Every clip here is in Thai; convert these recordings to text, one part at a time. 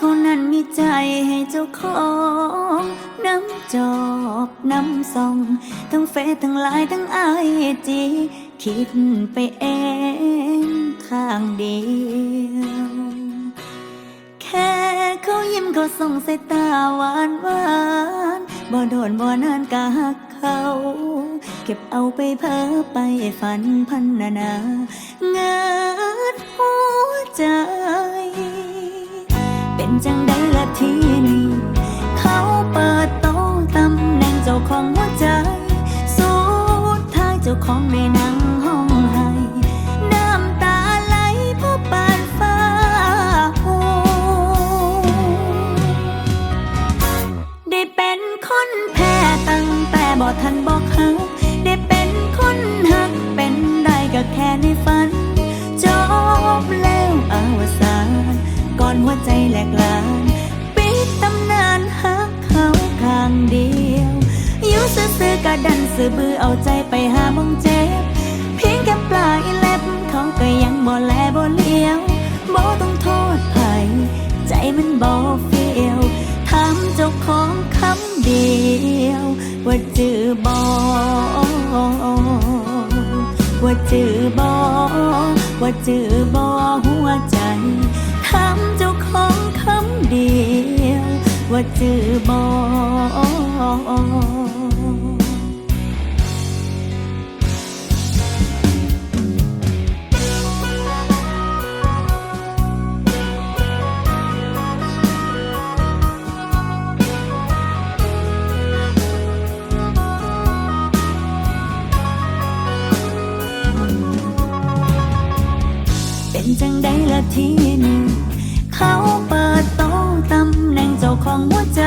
คนนั้นมีใจให้เจ้าของน้ำจอบน้ำส่อง ทั้งเฟซทั้งไลน์ทั้งไอจีคิดไปเองข้างเดียวแค่เขายิ้มเขาส่งสายตาหวานหวานบ่โดนบ่นานกะหักเขา เก็บเอาไปเพ้อไปฝันพันนานาเงิดหัวใจ เป็นจังได้ละทีนี้ เขาเปิดโต๊ะตำแหน่งเจ้าของหัวใจ สุดท้ายเจ้าของในนั่งห้องให้น้ำตาไหลเพราะปานฟ้าโหได้เป็นคนแพ้ตั้งแต่บ่ทันบอกหัก ลกลานปิดตำนานหักเขาข้างเดียวอยู่ซื่อๆกะดันซื่อบือเอาใจไปหามองเจ็บ เพียงแค่ปลายเล็บเขาก็ยังบ่แลบ่เลี้ยวบ่ต้องโทษไผใจมันบ่เฟียวถามเจ้าของคำเดียว ว่าจือบ่ว่าจือบ่ว่าจือบ่หัวใจ ถามเจ้าของคำเดียว ว่าจือบ่เป็นจังได้ละที เขาเปิดโต๊ะตำแหน่งเจ้าของหัวใจ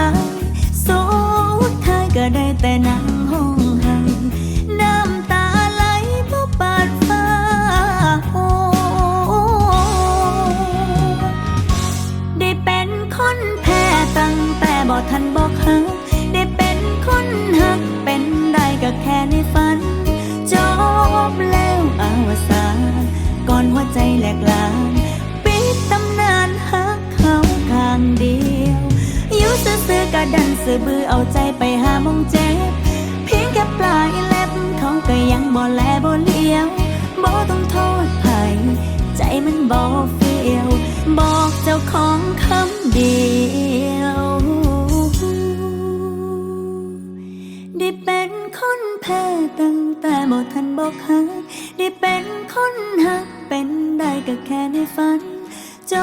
สุดท้ายก็ได้แต่นั่งห้องให้น้ำตาไหลเพราะปาดฟ้าโหได้เป็นคนแพ้ตั้งแต่บ่ทันบอกหักได้เป็นคนหักเป็นได้ก็แค่ในฝันจบแล้วอาวสานก่อนหัวใจแหลกลาน ซื่อๆกะดันซื่อบือเอาใจไปหามงเจ็บเพียงแค่ปลายเล็บเขาก็ยังบ่แลบ่เลี้ยวบ่ต้องโทษไผใจมันบ่เฟียวบอกเจ้าของคำเดียวได้เป็นคนแพ้ตั้งแต่บ่ทันบอกหักได้เป็นคนหักเป็นได้ก็แค่ในฝันจ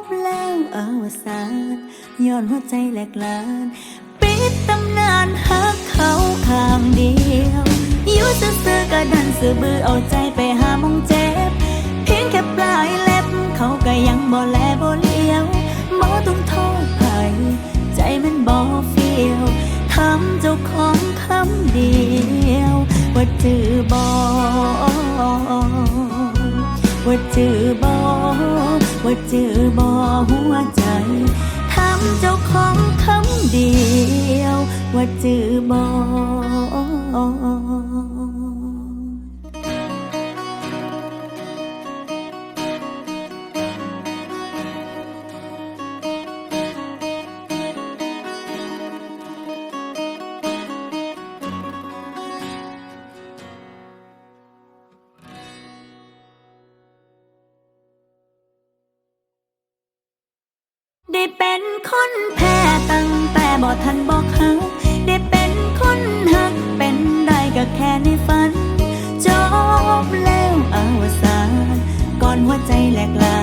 บแล้วอวสาน ย้อนหัวใจแหลกลาน ปิดตำนานหักเขาข้างเดียวอยู่ซื่อๆก็ดันซื่อบือเอาใจไปหามองเจ็บ เพียงแค่ปลายเล็บ เขาก็ยังบ่แลบ่เลี้ยวบ่ต้องโทษไผใจมันบ่เฟียวทำเจ้าของคำเดียว ว่าจือบ่ว่าจือบ่ว่าจือบ่หัวใจำเจ้าของคำเดียว ว่าจือบ่ นแพ้ตั้งแต่บ่ทันบอกหักได้เป็นคนหักเป็นได้ก็แค่ในฝัน จบแล้วอาวสานก่อนหัวใจแหลกลา